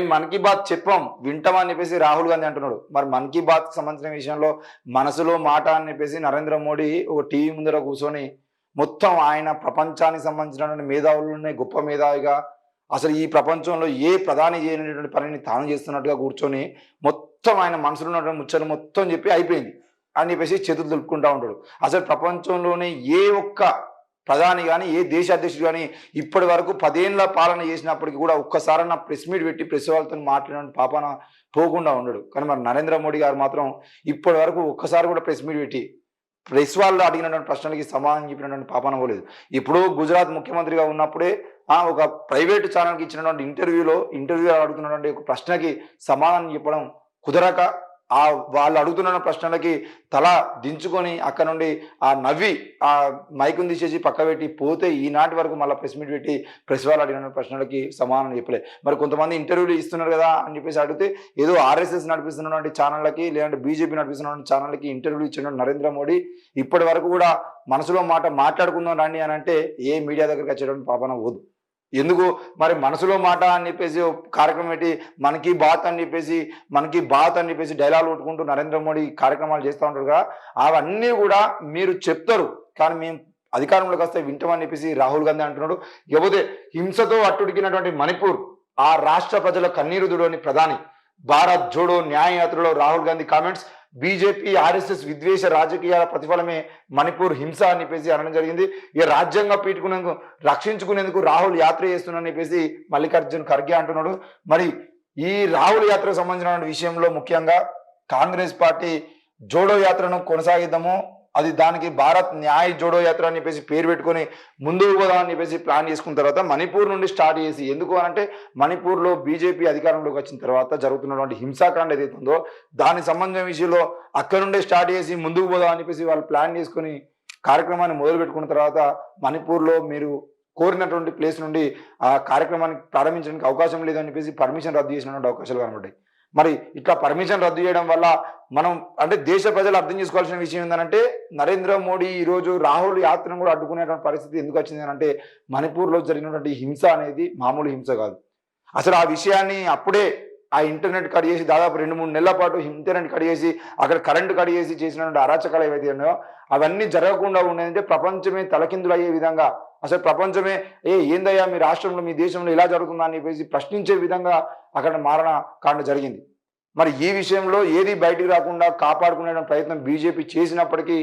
మేము మన్ కీ బాత్ చెప్పాం వింటామని చెప్పేసి రాహుల్ గాంధీ అంటున్నాడు. మరి మన్ కీ బాత్ సంబంధించిన విషయంలో మనసులో మాట అని చెప్పేసి నరేంద్ర మోడీ ఒక టీవీ ముందర కూర్చొని మొత్తం ఆయన ప్రపంచానికి సంబంధించినటువంటి మేధావులనే గొప్ప మేధావిగా అసలు ఈ ప్రపంచంలో ఏ ప్రధాని చేయనటువంటి పనిని తాను చేస్తున్నట్టుగా కూర్చొని మొత్తం ఆయన మనసులో ఉన్నటువంటి ముచ్చలు మొత్తం చెప్పి అయిపోయింది. అని చెప్పేసి చేతులు దులుపుకుంటా ఉంటాడు. అసలు ప్రపంచంలోనే ఏ ఒక్క ప్రధాని కానీ ఏ దేశాధ్యక్షుడు కానీ ఇప్పటి వరకు పదేళ్ళ పాలన చేసినప్పటికీ కూడా ఒక్కసారన్నా ప్రెస్ మీట్ పెట్టి ప్రెస్ వాళ్ళతో మాట్లాడిన పాపన పోకుండా ఉండడు. కానీ మరి నరేంద్ర మోడీ గారు మాత్రం ఇప్పటి వరకు ఒక్కసారి కూడా ప్రెస్ మీట్ పెట్టి ప్రెస్ వాళ్ళు అడిగినటువంటి ప్రశ్నలకి సమాధానం చెప్పినటువంటి పాపన పోలేదు. ఇప్పుడు గుజరాత్ ముఖ్యమంత్రిగా ఉన్నప్పుడే ఆ ఒక ప్రైవేట్ ఛానల్కి ఇచ్చినటువంటి ఇంటర్వ్యూలో ఇంటర్వ్యూ అడుగుతున్నటువంటి ఒక ప్రశ్నకి సమాధానం చెప్పడం కుదరక ఆ వాళ్ళు అడుగుతున్న ప్రశ్నలకి తల దించుకొని అక్కడ నుండి ఆ నవ్వి ఆ మైకుని తీసేసి పక్క పెట్టి పోతే ఈనాటి వరకు మళ్ళీ ప్రెస్ మీట్ పెట్టి ప్రెస్ వాళ్ళు అడిగిన ప్రశ్నలకి సమాధానం చెప్పలే. మరి కొంతమంది ఇంటర్వ్యూలు ఇస్తున్నారు కదా అని చెప్పేసి అడిగితే ఏదో ఆర్ఎస్ఎస్ నడిపిస్తున్నటువంటి ఛానళ్ళకి లేదంటే బీజేపీ నడిపిస్తున్నటువంటి ఛానళ్ళకి ఇంటర్వ్యూలు ఇచ్చిన నరేంద్ర మోడీ ఇప్పటి వరకు కూడా మనసులో మాట మాట్లాడుకుందాం రండి అని అంటే ఏ మీడియా దగ్గరికి వచ్చేటువంటి పాపన పోదు. ఎందుకు? మరి మనసులో మాట అని చెప్పేసి కార్యక్రమం పెట్టి మనకి బాత్ అని చెప్పేసి మనకి బాత్ అని చెప్పేసి డైలాగ్ కొట్టుకుంటూ నరేంద్ర మోడీ కార్యక్రమాలు చేస్తూ ఉంటారు కదా అవన్నీ కూడా మీరు చెప్తారు. కానీ మేము అధికారంలోకి వస్తే వింటామని చెప్పేసి రాహుల్ గాంధీ అంటున్నాడు. ఇకపోతే హింసతో అట్టుడికినటువంటి మణిపూర్ ఆ రాష్ట్ర ప్రజల కన్నీరు దుడోని ప్రధాని. Bharat Jodo న్యాయయాత్రలో Rahul Gandhi comments. BJP RSS విద్వేష రాజకీయాల ప్రతిఫలమే మణిపూర్ హింస అని చెప్పేసి అనడం జరిగింది. ఇక రాజ్యాంగ పీటుకునేందుకు రక్షించుకునేందుకు రాహుల్ యాత్ర చేస్తున్నారని చెప్పేసి మల్లికార్జున్ ఖర్గే అంటున్నాడు. మరి ఈ రాహుల్ యాత్రకు సంబంధించిన విషయంలో ముఖ్యంగా కాంగ్రెస్ పార్టీ జోడో యాత్రను కొనసాగిద్దాము. అది దానికి భారత్ న్యాయ జోడో యాత్ర అని చెప్పేసి పేరు పెట్టుకొని ముందుకు పోదామని చెప్పేసి ప్లాన్ చేసుకున్న తర్వాత మణిపూర్ నుండి స్టార్ట్ చేసి ఎందుకు అంటే మణిపూర్లో బీజేపీ అధికారంలోకి వచ్చిన తర్వాత జరుగుతున్నటువంటి హింసాకాండ ఏదైతే ఉందో దానికి సంబంధించిన విషయంలో అక్కడ నుండే స్టార్ట్ చేసి ముందుకు పోదామని చెప్పేసి వాళ్ళు ప్లాన్ చేసుకొని కార్యక్రమాన్ని మొదలు పెట్టుకున్న తర్వాత మణిపూర్లో మీరు కోరినటువంటి ప్లేస్ నుండి ఆ కార్యక్రమాన్ని ప్రారంభించడానికి అవకాశం లేదని చెప్పేసి పర్మిషన్ రద్దు చేసినటువంటి అవకాశాలు కనబడ్డాయి. మరి ఇట్లా పర్మిషన్ రద్దు చేయడం వల్ల మనం అంటే దేశ ప్రజలు అర్థం చేసుకోవాల్సిన విషయం ఏంటంటే నరేంద్ర మోడీ ఈరోజు రాహుల్ యాత్రను కూడా అడ్డుకునేటువంటి పరిస్థితి ఎందుకు వచ్చింది అంటే మణిపూర్లో జరిగినటువంటి హింస అనేది మామూలు హింస కాదు. అసలు ఆ విషయాన్ని అప్పుడే ఆ ఇంటర్నెట్ కట్ చేసి దాదాపు రెండు మూడు నెలల పాటు ఇంటర్నెట్ కట్ చేసి అక్కడ కరెంటు కట్ చేసి చేసినటువంటి అరాచకాలు ఏవైతే ఉన్నాయో అవన్నీ జరగకుండా ఉండేదంటే ప్రపంచమే తలకిందులు అయ్యే విధంగా అసలు ప్రపంచమే ఏ ఏందయ్యా మీ రాష్ట్రంలో మీ దేశంలో ఇలా జరుగుతుందా అని చెప్పేసి ప్రశ్నించే విధంగా అక్కడ మారణ కాండ జరిగింది. మరి ఈ విషయంలో ఏది బయటికి రాకుండా కాపాడుకునే ప్రయత్నం బీజేపీ చేసినప్పటికీ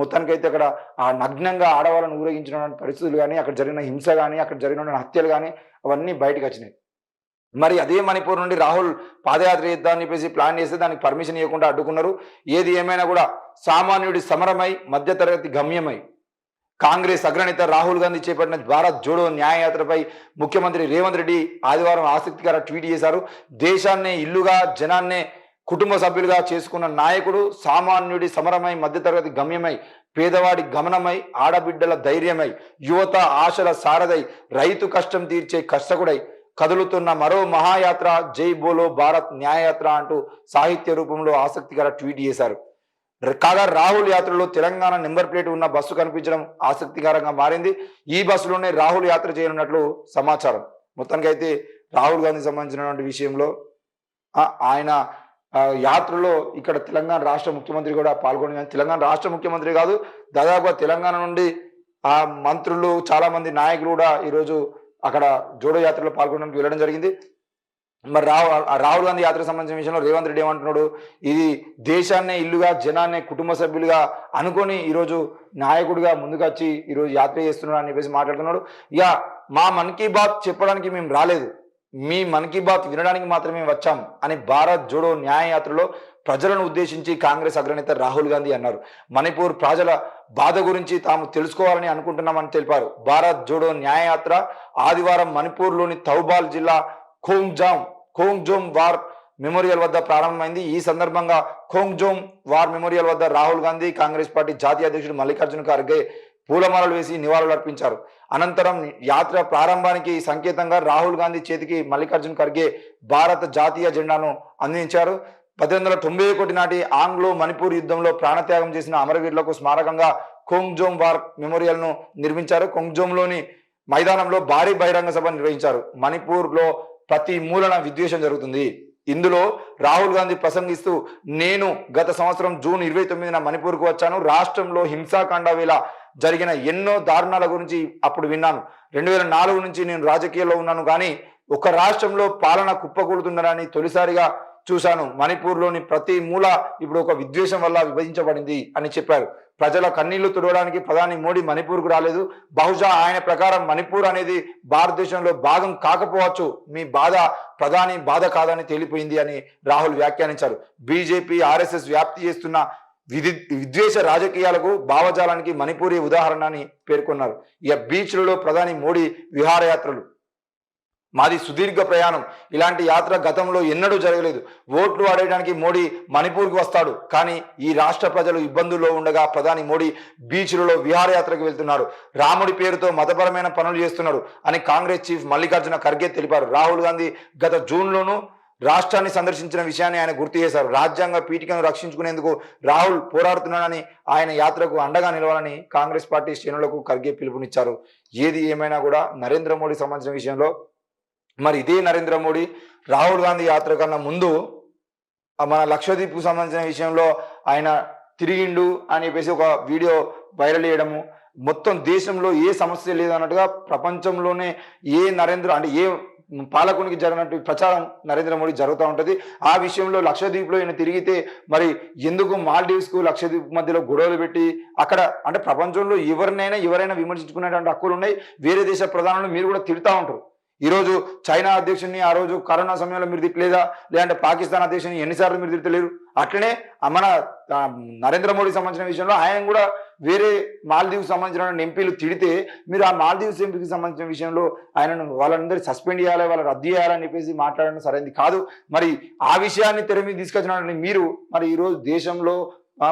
మొత్తానికైతే అక్కడ ఆ నగ్నంగా ఆడవాళ్ళను ఊరేగించిన పరిస్థితులు కానీ అక్కడ జరిగిన హింస కానీ అక్కడ జరిగిన హత్యలు కానీ అవన్నీ బయటకు వచ్చినాయి. మరి అదే మణిపూర్ నుండి రాహుల్ పాదయాత్ర చేద్దామని చెప్పేసి ప్లాన్ చేస్తే దానికి పర్మిషన్ ఇవ్వకుండా అడ్డుకున్నారు. ఏది ఏమైనా కూడా సామాన్యుడి సమరమై మధ్యతరగతి గమ్యమై కాంగ్రెస్ అగ్రనేత రాహుల్ గాంధీ చేపట్టిన భారత్ జోడో న్యాయయాత్రపై ముఖ్యమంత్రి రేవంత్ రెడ్డి ఆదివారం ఆసక్తికర ట్వీట్ చేశారు. దేశాన్నే ఇల్లుగా జనాన్నే కుటుంబ సభ్యులుగా చేసుకున్న నాయకుడు సామాన్యుడి సమరమై మధ్యతరగతి గమ్యమై పేదవాడి గమనమై ఆడబిడ్డల ధైర్యమై యువత ఆశల సారథై రైతు కష్టం తీర్చే కష్టకుడై కదులుతున్న మరో మహాయాత్ర జై బోలో భారత్ న్యాయయాత్ర అంటూ సాహిత్య రూపంలో ఆసక్తికర ట్వీట్ చేశారు. కాగా రాహుల్ యాత్రలో తెలంగాణ నెంబర్ ప్లేట్ ఉన్న బస్సు కనిపించడం ఆసక్తికరంగా మారింది. ఈ బస్సులోనే రాహుల్ యాత్ర చేయనున్నట్లు సమాచారం. మొత్తానికైతే అయితే రాహుల్ గాంధీ సంబంధించినటువంటి విషయంలో ఆయన యాత్రలో ఇక్కడ తెలంగాణ రాష్ట్ర ముఖ్యమంత్రి కూడా పాల్గొని కానీ తెలంగాణ రాష్ట్ర ముఖ్యమంత్రి కాదు దాదాపుగా తెలంగాణ నుండి ఆ మంత్రులు చాలామంది నాయకులు కూడా ఈరోజు అక్కడ జోడో యాత్రలో పాల్గొనడానికి వెళ్ళడం జరిగింది. మరి రాహు రాహుల్ గాంధీ యాత్రకు సంబంధించిన విషయంలో రేవంత్ రెడ్డి ఏమంటున్నాడు? ఇది దేశాన్నే ఇల్లుగా జనాన్నే కుటుంబ సభ్యులుగా అనుకొని ఈరోజు నాయకుడిగా ముందుకొచ్చి ఈరోజు యాత్ర చేస్తున్నాడు అని చెప్పేసి మాట్లాడుతున్నాడు. ఇక మా మన్ కీ బాత్ చెప్పడానికి మేము రాలేదు. మీ మన్ కీ బాత్ వినడానికి మాత్రమే వచ్చాం అని భారత్ జోడో న్యాయయాత్రలో ప్రజలను ఉద్దేశించి కాంగ్రెస్ అగ్రనేత రాహుల్ గాంధీ అన్నారు. మణిపూర్ ప్రజల బాధ గురించి తాము తెలుసుకోవాలని అనుకుంటున్నామని తెలిపారు. భారత్ జోడో న్యాయయాత్ర ఆదివారం మణిపూర్లోని తౌబాల్ జిల్లా ఖోంగ్జామ్ ఖోంగ్జోమ్ వార్ మెమోరియల్ వద్ద ప్రారంభమైంది. ఈ సందర్భంగా ఖోంగ్జోమ్ వార్ మెమోరియల్ వద్ద రాహుల్ గాంధీ కాంగ్రెస్ పార్టీ జాతీయ అధ్యక్షుడు మల్లికార్జున ఖర్గే పూలమాలలు వేసి నివాళులు అర్పించారు అనంతరం యాత్ర ప్రారంభానికి సంకేతంగా రాహుల్ గాంధీ చేతికి మల్లికార్జున ఖర్గే భారత జాతీయ జెండాను అందించారు. పద్దెనిమిది వందల తొంభై ఒకటి నాటి ఆంగ్లో మణిపూర్ యుద్ధంలో ప్రాణత్యాగం చేసిన అమరవీరులకు స్మారకంగా ఖోంగ్జోమ్ వార్ మెమోరియల్ను నిర్మించారు. ఖోంగ్జోమ్లోని మైదానంలో భారీ బహిరంగ సభ నిర్వహించారు. మణిపూర్లో ప్రతి మూలన విద్వేషం జరుగుతుంది. ఇందులో రాహుల్ గాంధీ ప్రసంగిస్తూ నేను గత సంవత్సరం జూన్ ఇరవై తొమ్మిదిన మణిపూర్కు వచ్చాను. రాష్ట్రంలో హింసాకాండ వేళ జరిగిన ఎన్నో దారుణాల గురించి అప్పుడు విన్నాను. రెండు వేల నాలుగు నుంచి నేను రాజకీయాల్లో ఉన్నాను. కానీ ఒక రాష్ట్రంలో పాలన కుప్పకూలుతుండడాన్ని తొలిసారిగా చూశాను. మణిపూర్లోని ప్రతి మూల ఇప్పుడు ఒక విద్వేషం వల్ల విభజించబడింది అని చెప్పారు. ప్రజల కన్నీళ్ళు తుడవడానికి ప్రధాని మోడీ మణిపూర్కు రాలేదు. బహుశా ఆయన ప్రకారం మణిపూర్ అనేది భారతదేశంలో భాగం కాకపోవచ్చు. మీ బాధ ప్రధాని బాధ కాదని తేలిపోయింది అని రాహుల్ వ్యాఖ్యానించారు. బీజేపీ ఆర్ఎస్ఎస్ వ్యాప్తి చేస్తున్న విధి విద్వేష రాజకీయాలకు భావజాలానికి మణిపూరి ఉదాహరణ అని పేర్కొన్నారు. ఇక బీచ్లలో ప్రధాని మోడీ విహారయాత్రలు మాది సుదీర్ఘ ప్రయాణం. ఇలాంటి యాత్ర గతంలో ఎన్నడూ జరగలేదు. ఓట్లు ఆడేయడానికి మోడీ మణిపూర్కి వస్తాడు. కానీ ఈ రాష్ట్ర ప్రజలు ఇబ్బందుల్లో ఉండగా ప్రధాని మోడీ బీచ్లలో విహారయాత్రకు వెళ్తున్నారు. రాముడి పేరుతో మతపరమైన పనులు చేస్తున్నారు అని కాంగ్రెస్ చీఫ్ మల్లికార్జున ఖర్గే తెలిపారు. రాహుల్ గాంధీ గత జూన్లోనూ రాష్ట్రాన్ని సందర్శించిన విషయాన్ని ఆయన గుర్తు చేశారు. రాజ్యాంగ పీఠికను రక్షించుకునేందుకు రాహుల్ పోరాడుతున్నాడని ఆయన యాత్రకు అండగా నిలవాలని కాంగ్రెస్ పార్టీ శ్రేణులకు ఖర్గే పిలుపునిచ్చారు. ఏది ఏమైనా కూడా నరేంద్ర మోడీ సంబంధించిన విషయంలో మరి ఇదే నరేంద్ర మోడీ రాహుల్ గాంధీ యాత్ర కన్నా ముందు మన లక్షద్వీప్కు సంబంధించిన విషయంలో ఆయన తిరిగిండు అని చెప్పేసి ఒక వీడియో వైరల్ చేయడము మొత్తం దేశంలో ఏ సమస్య లేదన్నట్టుగా ప్రపంచంలోనే ఏ నరేంద్ర అంటే ఏ పాలకునికి జరిగినట్టు ప్రచారం నరేంద్ర మోడీ జరుగుతూ ఉంటుంది. ఆ విషయంలో లక్షద్వీప్లో ఈయన తిరిగితే మరి ఎందుకు మాల్డీవ్స్కు లక్షద్వీప్ మధ్యలో గొడవలు పెట్టి అక్కడ అంటే ప్రపంచంలో ఎవరినైనా ఎవరైనా విమర్శించుకునేటువంటి హక్కులు ఉన్నాయి. వేరే దేశ ప్రధానులు మీరు కూడా తిడతా ఉంటారు. ఈరోజు చైనా అధ్యక్షుడిని ఆ రోజు కరోనా సమయంలో మీరు తిట్టలేదా? లేదంటే పాకిస్తాన్ అధ్యక్షుని ఎన్నిసార్లు మీరు తిట్టలేరు అట్లనే మన నరేంద్ర మోడీ సంబంధించిన విషయంలో ఆయన కూడా వేరే మాల్దీవ్స్ సంబంధించిన ఎంపీలు తిడితే మీరు ఆ మాల్దీవ్స్ ఎంపీకి సంబంధించిన విషయంలో ఆయనను వాళ్ళందరూ సస్పెండ్ చేయాలి వాళ్ళు రద్దు చేయాలని చెప్పేసి మాట్లాడడం సరైనది కాదు. మరి ఆ విషయాన్ని తెర మీద తీసుకొచ్చినటువంటి మీరు మరి ఈరోజు దేశంలో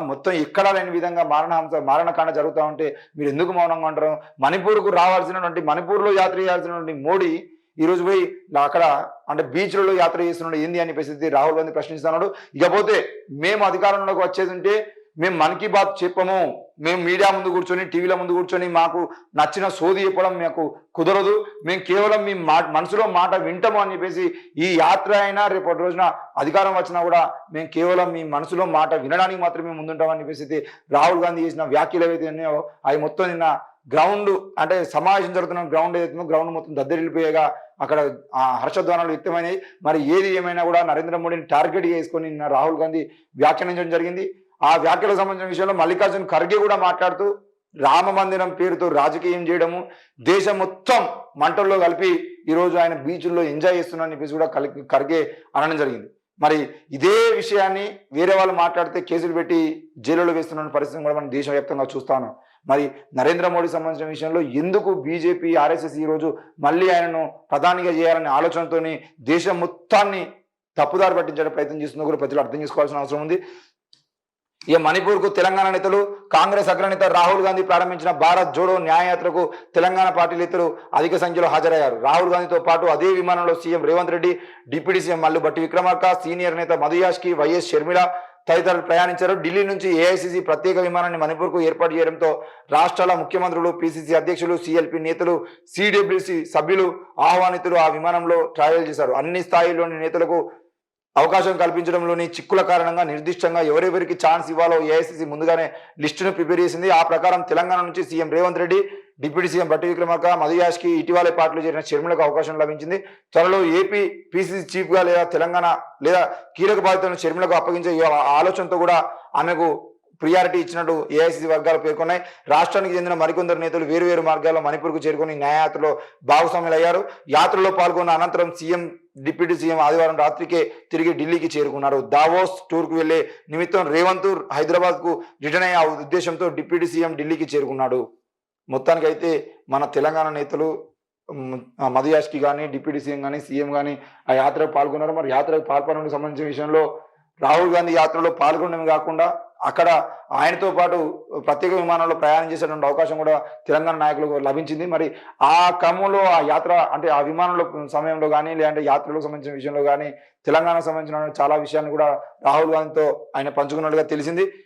మొత్తం ఎక్కడా లేని విధంగా మారణహంస మారణకాండ జరుగుతూ ఉంటే మీరు ఎందుకు మౌనంగా ఉంటారు? మణిపూర్కు రావాల్సినటువంటి మణిపూర్లో యాత్ర చేయాల్సినటువంటి మోడీ ఈరోజు పోయి నా అక్కడ అంటే బీచ్లలో యాత్ర చేస్తున్నాడు ఏంది అని పరిస్థితి రాహుల్ గాంధీ ప్రశ్నిస్తున్నాడు. ఇకపోతే మేము అధికారంలోకి వచ్చేది ఉంటే మేము మన్ కీ బాత్ చెప్పము. మేము మీడియా ముందు కూర్చొని టీవీల ముందు కూర్చొని మాకు నచ్చిన సోది చెప్పడం మాకు కుదరదు. మేము కేవలం మీ మా మనసులో మాట వింటాము అని చెప్పేసి ఈ యాత్ర అయినా రేపటి రోజున అధికారం వచ్చినా కూడా మేము కేవలం మీ మనసులో మాట వినడానికి మాత్రమే ముందుంటామని చెప్పేసి రాహుల్ గాంధీ చేసిన వ్యాఖ్యలు ఏవైతే ఉన్నాయో అవి మొత్తం నిన్న గ్రౌండ్ అంటే సమావేశం జరుగుతున్న గ్రౌండ్ ఏదైతుందో గ్రౌండ్ మొత్తం దద్దరిల్లిపోయేగా అక్కడ ఆ హర్షధ్వానాలు వ్యక్తమైనాయి. మరి ఏది ఏమైనా కూడా నరేంద్ర మోడీని టార్గెట్ చేసుకొని నిన్న రాహుల్ గాంధీ వ్యాఖ్యానించడం జరిగింది. ఆ వ్యాఖ్యలకు సంబంధించిన విషయంలో మల్లికార్జున్ ఖర్గే కూడా మాట్లాడుతూ రామ మందిరం పేరుతో రాజకీయం చేయడము దేశం మొత్తం మంటల్లో కలిపి ఈరోజు ఆయన బీచ్ల్లో ఎంజాయ్ చేస్తున్నారని చెప్పేసి కూడా కలిగి ఖర్గే అనడం జరిగింది. మరి ఇదే విషయాన్ని వేరే వాళ్ళు మాట్లాడితే కేసులు పెట్టి జైలులో వేస్తున్న పరిస్థితిని కూడా మనం దేశవ్యాప్తంగా చూస్తాను. మరి నరేంద్ర మోడీ సంబంధించిన విషయంలో ఎందుకు బీజేపీ ఆర్ఎస్ఎస్ ఈరోజు మళ్ళీ ఆయనను ప్రధానిగా చేయాలనే ఆలోచనతోని దేశం మొత్తాన్ని తప్పుదారి పట్టించే ప్రయత్నం చేస్తుందో కూడా ప్రజలు అర్థం చేసుకోవాల్సిన అవసరం ఉంది. ఇక మణిపూర్కు తెలంగాణ నేతలు కాంగ్రెస్ అగ్రనేత రాహుల్ గాంధీ ప్రారంభించిన భారత్ జోడో న్యాయయాత్రకు తెలంగాణ పార్టీ నేతలు అధిక సంఖ్యలో హాజరయ్యారు. రాహుల్ గాంధీతో పాటు అదే విమానంలో CM Revanth Reddy deputy CM Mallu Bhatti Vikramarka senior నేత మధుయాష్కి వైఎస్ షర్మిల తదితరులు ప్రయాణించారు. ఢిల్లీ నుంచి ఏఐసిసి ప్రత్యేక విమానాన్ని మణిపూర్కు ఏర్పాటు చేయడంతో రాష్ట్రాల ముఖ్యమంత్రులు పిసిసి అధ్యక్షులు సిఎల్పి నేతలు సిడబ్ల్యూసి సభ్యులు ఆహ్వానితులు ఆ విమానంలో ట్రావెల్ చేశారు. అన్ని స్థాయిలోని నేతలకు అవకాశం కల్పించడంలోని చిక్కుల కారణంగా నిర్దిష్టంగా ఎవరెవరికి ఛాన్స్ ఇవ్వాలో ఏఐసిసి ముందుగానే లిస్టును ప్రిపేర్ చేసింది. ఆ ప్రకారం తెలంగాణ నుంచి CM Revanth Reddy deputy CM Bhatti Vikramarka Madhu Yaskhi ఇటీవలే పార్టీలో చేరిన షర్మిలకు అవకాశం లభించింది. త్వరలో ఏపీ పిసిసి చీఫ్గా లేదా తెలంగాణ లేదా కీలక బాధ్యతలను షర్మిలకు అప్పగించే ఆలోచనతో కూడా ఆమెకు ప్రియారిటీ ఇచ్చినట్టు ఏఐసిసి వర్గాలు పేర్కొన్నాయి. రాష్ట్రానికి చెందిన మరికొందరు నేతలు వేరువేరు మార్గాల్లో మణిపూర్కు చేరుకుని న్యాయయాత్రలో భాగస్వాములయ్యారు. యాత్రలో పాల్గొన్న అనంతరం సీఎం డిప్యూటీ సీఎం ఆదివారం రాత్రికే తిరిగి ఢిల్లీకి చేరుకున్నారు. దావోస్ టూర్కు వెళ్ళే నిమిత్తం రేవంత్ హైదరాబాద్కు రిటర్న్ అయ్యే ఉద్దేశంతో డిప్యూటీ సీఎం ఢిల్లీకి చేరుకున్నాడు. మొత్తానికైతే మన తెలంగాణ నేతలు మధుయాష్కి కానీ డిప్యూటీ సీఎం కానీ సీఎం కానీ ఆ యాత్రకు పాల్గొన్నారు. మరి యాత్రకు పాల్పడడానికి సంబంధించిన విషయంలో రాహుల్ గాంధీ యాత్రలో పాల్గొనడమే కాకుండా అక్కడ ఆయనతో పాటు ప్రత్యేక విమానంలో ప్రయాణం చేసేటువంటి అవకాశం కూడా తెలంగాణ నాయకులకు లభించింది. మరి ఆ క్రమంలో ఆ యాత్ర అంటే ఆ విమానంలో సమయంలో కానీ లేదంటే యాత్రలకు సంబంధించిన విషయంలో కానీ తెలంగాణకు సంబంధించిన చాలా విషయాన్ని కూడా రాహుల్ గాంధీతో ఆయన పంచుకున్నట్టుగా తెలిసింది.